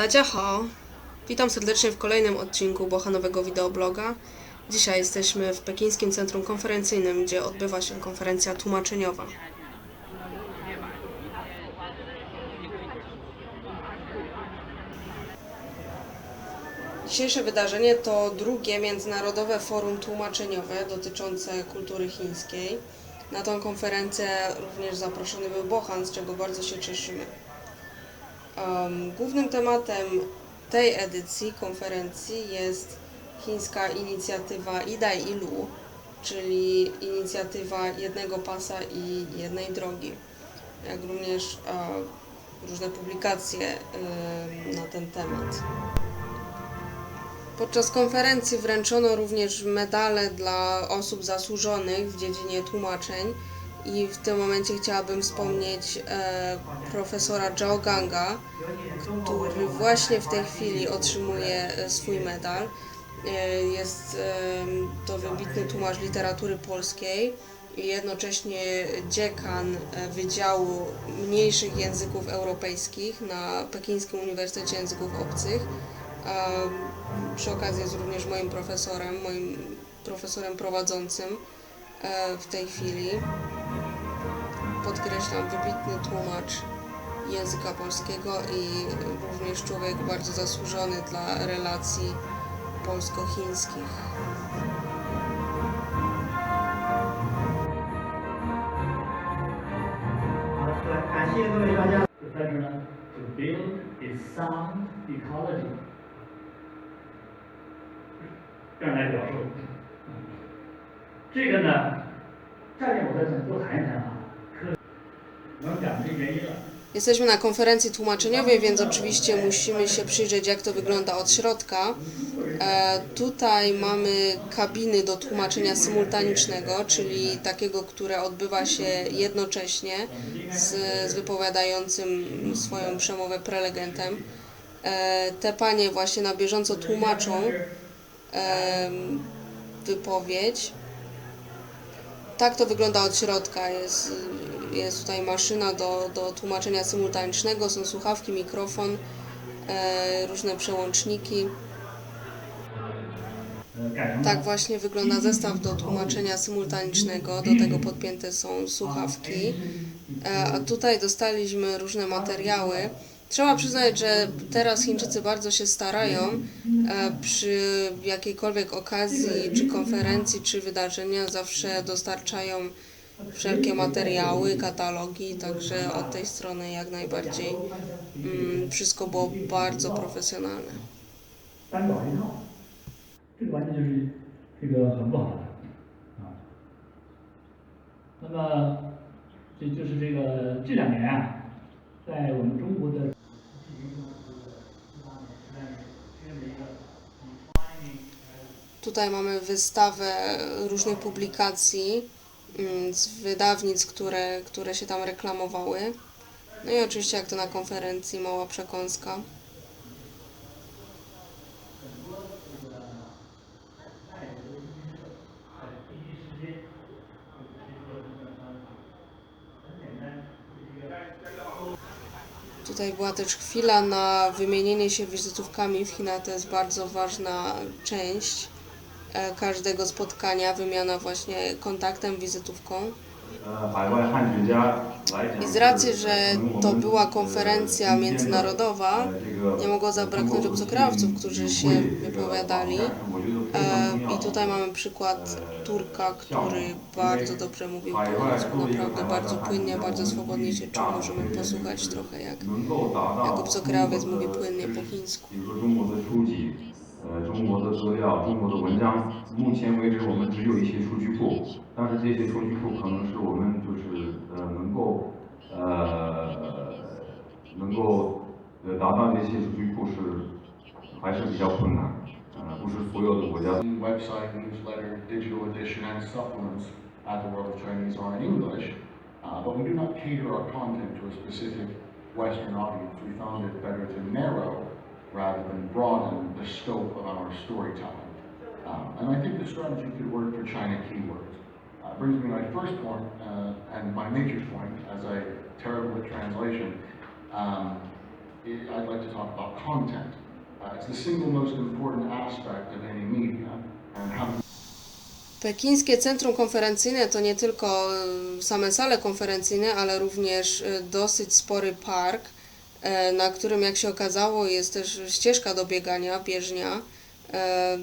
Dacia Ho. Witam serdecznie w kolejnym odcinku Bochanowego wideobloga. Dzisiaj jesteśmy w Pekińskim Centrum Konferencyjnym, gdzie odbywa się konferencja tłumaczeniowa. Dzisiejsze wydarzenie to drugie międzynarodowe forum tłumaczeniowe dotyczące kultury chińskiej. Na tą konferencję również zaproszony był Bochan, z czego bardzo się cieszymy. Głównym tematem tej edycji konferencji jest chińska inicjatywa Idai Ilu, czyli inicjatywa jednego pasa i jednej drogi, jak również e, różne publikacje na ten temat. Podczas konferencji wręczono również medale dla osób zasłużonych w dziedzinie tłumaczeń i w tym momencie chciałabym wspomnieć e, profesora Zhao Ganga, który właśnie w tej chwili otrzymuje e, swój medal. E, Jest em, to wybitny tłumacz literatury polskiej i jednocześnie dziekan e, Wydziału Mniejszych Języków Europejskich na Pekińskim Uniwersytecie Języków Obcych. A przy okazji jest również moim profesorem, moim profesorem prowadzącym e, w tej chwili Podkreślam, wybitny tłumacz języka polskiego i również człowiek bardzo zasłużony dla relacji polsko-chińskich. 好，来感谢各位大家。 The better to build a sound ecology。这样来表述。这个呢，下面我再多谈一谈啊，科，我们讲这原因了。 Jesteśmy na konferencji tłumaczeniowej, więc oczywiście musimy się przyjrzeć, jak to wygląda od środka. E, tutaj mamy kabiny do tłumaczenia symultanicznego, czyli takiego, które odbywa się jednocześnie z, z wypowiadającym swoją przemowę prelegentem. E, te panie właśnie na bieżąco tłumaczą em, wypowiedź. Tak to wygląda od środka. Jest, jest tutaj maszyna do, do tłumaczenia symultanicznego, są słuchawki, mikrofon, e, różne przełączniki. Tak właśnie wygląda zestaw do tłumaczenia symultanicznego. Do tego podpięte są słuchawki. E, a tutaj dostaliśmy różne materiały. Trzeba przyznać, że teraz Chińczycy bardzo się starają e, przy jakiejkolwiek okazji, czy konferencji, czy wydarzenia zawsze dostarczają wszelkie materiały, katalogi, także od tej strony jak najbardziej mm, wszystko było bardzo profesjonalne. Tutaj mamy wystawę różnych publikacji z wydawnic, które, które się tam reklamowały. No i oczywiście, jak to na konferencji, mała przekąska. Tutaj była też chwila na wymienienie się wizytówkami w Chinach. To jest bardzo ważna część E, każdego spotkania, wymiana właśnie kontaktem, wizytówką. I z racji, że to była konferencja międzynarodowa, nie mogło zabraknąć obcokrajowców, którzy się wypowiadali. E, I tutaj mamy przykład Turka, który bardzo dobrze mówił po polsku, naprawdę bardzo płynnie, bardzo swobodnie się czuł. Możemy posłuchać trochę, jak, jak obcokrajowiec mówi płynnie po chińsku. 呃，中国的资料、中国的文章，目前为止我们只有一些数据库，但是这些数据库可能是我们就是呃能够呃能够呃达到这些数据库是还是比较困难，呃，不是所有的国家 website, newsletter, digital edition, and supplements at the World of Chinese are in English, uh, but we do not cater our content to a specific Western audience. We found it better to narrow rather than broaden the scope of our storytelling. Um, and I think the strategy could work for China keywords. Uh, brings me to my first point, uh, and my major point, as I terrible at translation. Um, i- I'd like to talk about content. Uh, it's the single most important aspect of any media and how Pekińskie Centrum Konferencyjne to nie tylko same sale konferencyjne, ale również dosyć spory park, na którym jak się okazało jest też ścieżka do biegania, bieżnia. E,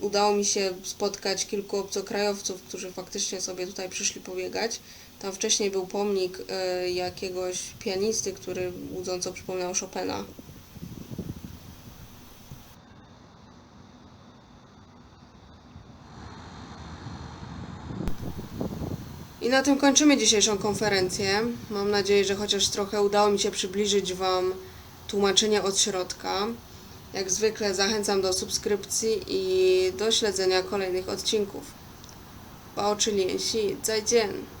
Udało mi się spotkać kilku obcokrajowców, którzy faktycznie sobie tutaj przyszli pobiegać. Tam wcześniej był pomnik e, jakiegoś pianisty, który łudząco przypominał Chopina. I na tym kończymy dzisiejszą konferencję. Mam nadzieję, że chociaż trochę udało mi się przybliżyć Wam tłumaczenie od środka. Jak zwykle zachęcam do subskrypcji i do śledzenia kolejnych odcinków. 保持联系，再见。